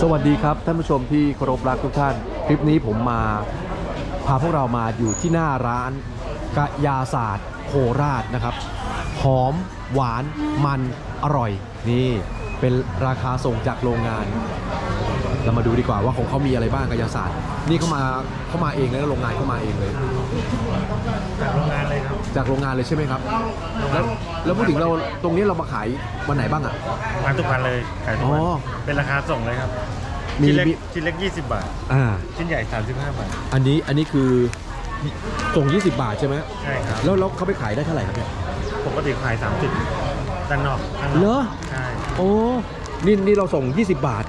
สวัสดีครับ ท่านผู้ชมที่เคารพรักทุกท่าน คลิปนี้ผมมาพาพวกเรามาอยู่ที่หน้าร้านกะยาศาสตร์โคราชนะครับ หอม หวานมันอร่อย นี่เป็นราคาส่งจากโรงงาน เรามาดูดีกว่าว่าของเขามีอะไรบ้างกายาศาสตร์ นี่เขามาเขามาเองเลยนะโรงงานเขามาเองเลย จากโรงงานเลยครับจากโรงงานเลยใช่ไหมครับ แล้วแล้วพูดถึงเราตรงนี้เรามาขายวันไหนบ้างอะ มาทุกวันเลยขายทุกวันอ๋อเป็นราคาส่งเลยครับมีชิ้นเล็กมี ชิ้นเล็ก 20 บาท อ่า ชิ้นใหญ่ 35 บาท อันนี้อันนี้คือส่ง 20 บาทใช่ไหมใช่ครับ แล้วแล้วเขาไปขายได้เท่าไหร่ครับเนี่ย ปกติขาย 30ด้านนอกข้างนอกเหรอ ใช่ โอ้นี่นี่เราส่ง 20 บาท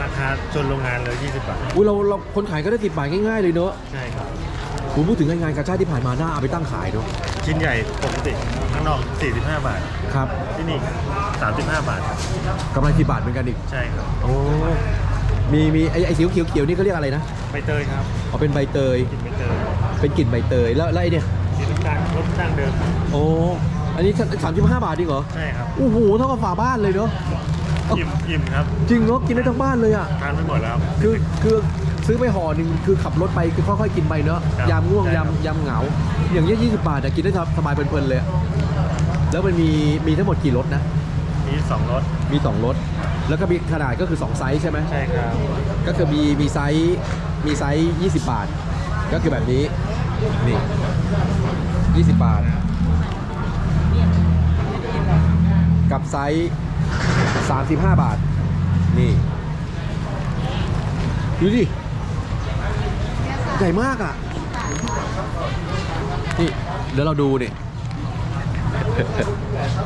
ราคาชนโรงงานเลย 20 บาท อุ้ยเราเราคนขายก็ได้10บาทง่ายๆเลยเนอะใช่ครับ ผมพูดถึงงานกาชาติที่ผ่านมาหน้าเอาไปตั้งขายเนอะชิ้นใหญ่ปกติข้างนอก 45 บาท ครับที่นี่ 35 บาทครับกำไร10บาทเหมือนกันอีก ใช่ครับโอ้มีมีไอ้ไอ้สีเขียวเขียวๆนี่เขาเรียกอะไรนะใบเตยครับอ๋อเป็นใบเตยกลิ่นใบเตยเป็นกลิ่นใบเตยแล้วแล้วไอ้เนี่ย สีน้ำตาลรสดั้งเดิม โอ้ อันนี้สามสิบห้าบาทจริงเหรอ ใช่ครับ โอ้โห เท่ากับฝาบ้านเลยเนอะ อิ่มอิ่มครับจริงเนอะกินได้ทั้งบ้านเลยอะทานไม่หมดแล้ว คือคือซื้อไปห่อหนึ่งคือขับรถไปคือค่อยๆกินไปเนอะครับยามง่วงใช่ครับยามยามเหงา อย่างเงี้ยยี่สิบบาทอะกินได้สบายเพลินๆเลยอะแล้วมันมีมีทั้งหมดกี่รสนะ มีสองรสมีสองรสแล้วก็มีขนาดก็คือสองไซส์ใช่ไหม ใช่ครับ ก็คือมีมีไซส์มีไซส์20 บาท ก็คือแบบนี้นี่20 บาท กับไซส์ 35 บาท นี่ ดูดิ ใหญ่มากอะ นี่ เดี๋ยวเราดูนี่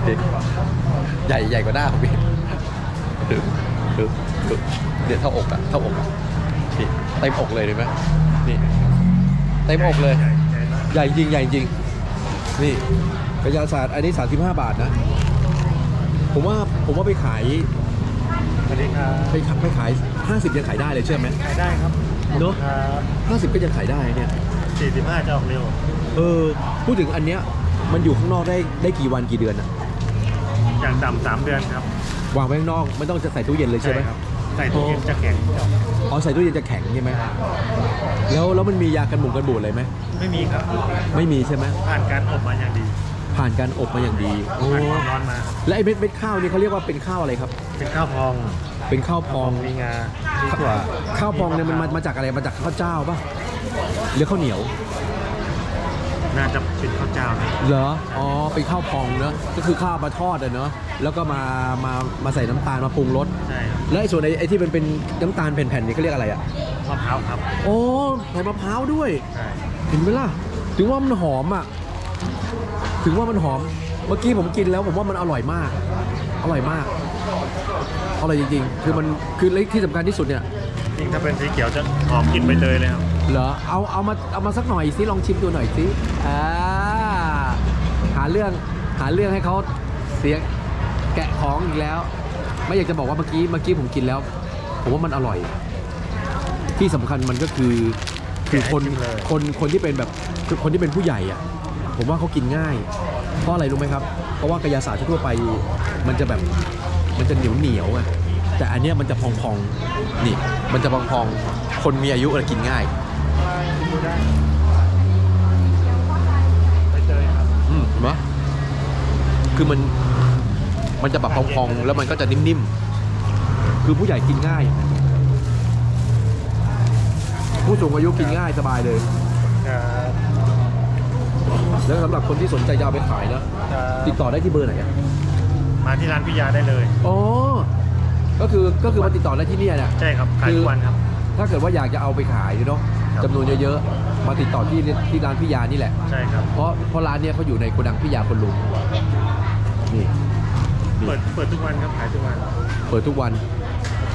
นี่ใหญ่ใหญ่กว่าหน้าของพี่ดูดูดูเดี๋ยวเท่าอกอะ เท่าอกอะนี่เต็มอกเลยเห็นไหมนี่เต็มอกเลย ใหญ่ใหญ่มากใหญ่จริงใหญ่จริงนี่กระยาศาสตร์อันนี้ 35 บาทนะ ผมว่าผมว่าไปขายสวัสดีครับไปขายไปขาย 50 ยังขายได้เลยเชื่อไหม ขายได้ครับเนอะ ครับ50 ก็ยังขายได้เนี่ย45จะออกเร็ว เออ พูดถึงอันเนี้ยมันอยู่ข้างนอกได้ได้กี่วันกี่เดือนอะอย่างต่ำสามเดือนครับวางไว้ข้างนอกไม่ต้องจะใส่ตู้เย็นเลยใช่ไหม ครับใส่ตู้เย็นจะแข็งจะออกอ๋อใส่ตู้เย็นจะแข็งใช่ไหม แล้วแล้วมันมียากันหมุนกันบูดอะไรไหม ไม่มีครับ ไม่มีใช่ไหมผ่านการอบมาอย่างดี ผ่านการอบมาอย่างดีโอ้ผ่านความร้อนมา และไอ้เม็ดเม็ดข้าวนี่เขาเรียกว่าเป็นข้าวอะไรครับ เป็นข้าวพองเป็นข้าวพองมีงามีถั่วข้าวพองเนี่ยมันมามาจากอะไรมาจากข้าวเจ้าป่ะหรือข้าวเหนียว น่าจะเป็นข้าวเจ้านะเหรอ อ๋อ เป็นข้าวพองเนอะก็คือข้าวมาทอดอะเนอะแล้วก็มา มา มาใส่น้ำตาลมาปรุงรส ใช่ครับแล้วไอ้ส่วนไอ้ไอ้ที่มันเป็นน้ำตาลแผ่นๆนี่เขาเรียกอะไรอะมะพร้าวครับ โอ้ใส่มะพร้าวด้วย ใช่ เห็นไหมล่ะ ถึงว่ามันหอมอะ ถึงว่ามันหอม เมื่อกี้ผมกินแล้วผมว่ามันอร่อยมาก อร่อยมาก อร่อยจริงๆ คือมันคือและที่สำคัญที่สุดเนี่ย ยิ่งถ้าเป็นสีเขียวจะหอมกลิ่นใบเตยเลยครับ เหรอ เอาเอามาเอามาสักหน่อยสิลองชิมดูหน่อยสิอ่าหาเรื่องหาเรื่องให้เขาเสียแกะของอีกแล้ว ไม่อยากจะบอกว่าเมื่อกี้เมื่อกี้ผมกินแล้ว ผมว่ามันอร่อย ที่สำคัญมันก็คือคือคนแกะให้ชิมเลย คนคนที่เป็นแบบคือคนที่เป็นผู้ใหญ่อะ ผมว่าเขากินง่าย เพราะอะไรรู้ไหมครับ เพราะว่ากายศาสตร์ทั่วไปมันจะแบบมันจะเหนียวเหนียวๆอะแต่อันเนี้ยมันจะพองๆ นี่ มันจะพองๆ คนมีอายุอะกินง่ายเตยครับอืมเห็นไหมคือมันมันจะแบบพองๆ แล้วมันก็จะนิ่มๆ คือผู้ใหญ่กินง่าย ผู้สูงอายุกินง่ายสบายเลย แล้วสำหรับคนที่สนใจจะเอาไปขายนะครับติดต่อได้ที่เบอร์ไหนอะมาที่ร้านพิยาได้เลย อ๋อ ก็คือก็คือมาติดต่อได้ที่เนี่ยเนี่ย ใช่ครับขายทุกวันครับ ถ้าเกิดว่าอยากจะเอาไปขายเนาะครับ จำนวนเยอะๆ มาติดต่อที่ที่ร้านพี่ยานี่แหละ ใช่ครับ เพราะเพราะร้านเนี้ยเขาอยู่ในโกดังพี่ยาคนลุงนี่เปิดเปิดทุกวันครับขายทุกวันเปิดทุกวัน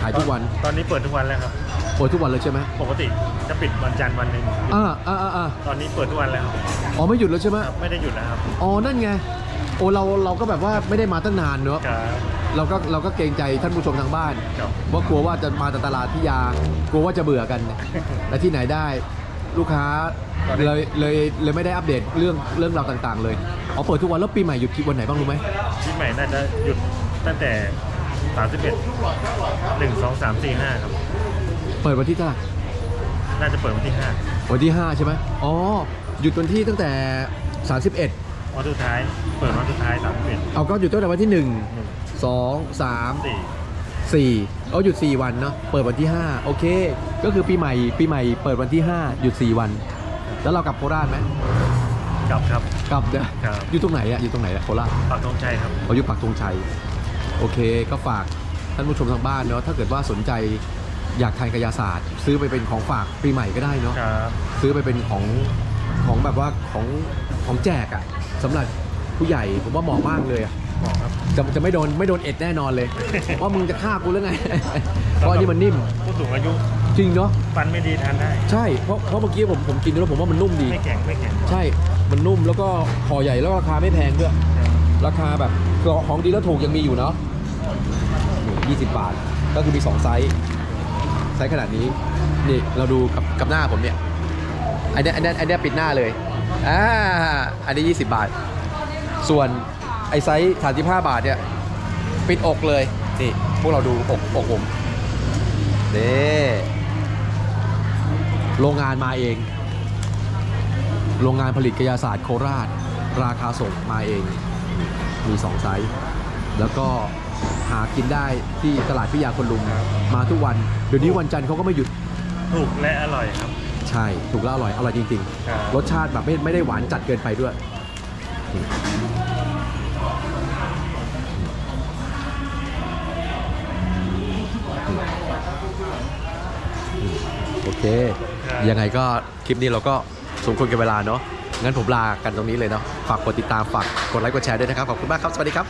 ขายทุกวัน ตอนนี้เปิดทุกวันแล้วครับเปิดทุกวันเลยใช่ไหมปกติจะปิดวันจันทร์วันหนึ่งอ่าอ่าอ่าอ่าตอนนี้เปิดทุกวันแล้วครับอ๋อไม่หยุดแล้วใช่ไหมไม่ได้หยุดนะครับอ๋อนั่นไงโอ้เราเราก็แบบว่าไม่ได้มาตั้งนานเนอะครับ เราก็เราก็เกรงใจท่านผู้ชมทางบ้านครับ ว่ากลัวว่าจะมาแต่ตลาดพี่ยากลัวว่าจะเบื่อกัน และที่ไหนได้ลูกค้าเลยเลยเลยไม่ได้อัปเดตเรื่องเรื่องราวต่างๆ เลยอ๋อเปิดทุกวันแล้วปีใหม่หยุดวันไหนบ้างรู้ไหมที่ใหม่น่าจะหยุดตั้งแต่สามสิบเอ็ดหนึ่งสองสามสี่ห้าครับ เปิดวันที่เท่าไหร่น่าจะเปิดวันที่ห้าวันที่ 5 ใช่ไหมอ๋อ หยุดวันที่ตั้งแต่ 31 วันสุดท้าย เปิดวันสุดท้ายสามสิบเอ็ดเอาก็หยุดตั้งแต่วันที่ 1 หนึ่ง2 3 สี่4 เอาหยุด 4 วันเนาะ เปิดวันที่ 5 โอเค ก็คือปีใหม่ ปีใหม่เปิดวันที่ 5 หยุด 4 วัน แล้วเรากลับโคราชไหมกลับครับ กลับเด้อครับ อยู่ตรงไหนอะอยู่ตรงไหนอะโคราช ปักธงชัยครับ เขาอยู่ปักธงชัย โอเคก็ฝากท่านผู้ชมทางบ้านเนาะถ้าเกิดว่าสนใจ อยากทานกายาศาสตร์ ซื้อไปเป็นของฝากปีใหม่ก็ได้เนาะครับซื้อไปเป็นของของแบบว่าของของแจกอะ่ะสำหรับผู้ใหญ่ผมว่าเหมาะมากเลยอะบอกครับจะจะไม่โดนไม่โดนเอ็ดแน่นอนเลย ว่ามึงจะฆ่ากูหรือไง เพราะอันนี้มันนิ่มผู้สูงอายุจริงเนาะฟันไม่ดีทานได้ ใช่เพราะเพราะเมื่อกี้ผมผมกินแล้วผมว่ามันนุ่มดี ไม่แข็งไม่แข็งใช่มันนุ่มแล้วก็ห่อใหญ่แล้วราคาไม่แพงด้วยครับราคาแบบของดีแล้วถูกยังมีอยู่เนาะนี่20 บาท ก็คือมี 2 ไซส์ ไซส์ขนาดนี้ นี่เราดูกับกับหน้าผมเนี่ยอันเนี้ยอันเนี้ยอันเนี้ยปิดหน้าเลยอ่าอันนี้ 20 บาท ส่วนไอไซส์35 บาทเนี่ยปิดอกเลยนี่พวกเราดูอกอกผมนี่โรงงานมาเอง โรงงานผลิตกายาศาสตร์โคราช ราคาส่งมาเอง มีสองไซส์ แล้วก็ หากินได้ที่ตลาดพิยาคนลุมมาทุกวัน เดี๋ยวนี้วันจันทร์เขาก็ไม่หยุดถูกและอร่อยครับ ใช่ถูกแล้วอร่อย อร่อยจริงครับ ๆ รสชาติแบบไม่ไม่ได้หวานจัดเกินไปด้วยนี่โอเค ครับ ยังไงก็คลิปนี้เราก็สมควรกับเวลาเนาะงั้นผมลากันตรงนี้เลยเนาะฝากกดติดตามฝากกดไลค์กดแชร์ด้วยนะครับ ขอบคุณมากครับ สวัสดีครับ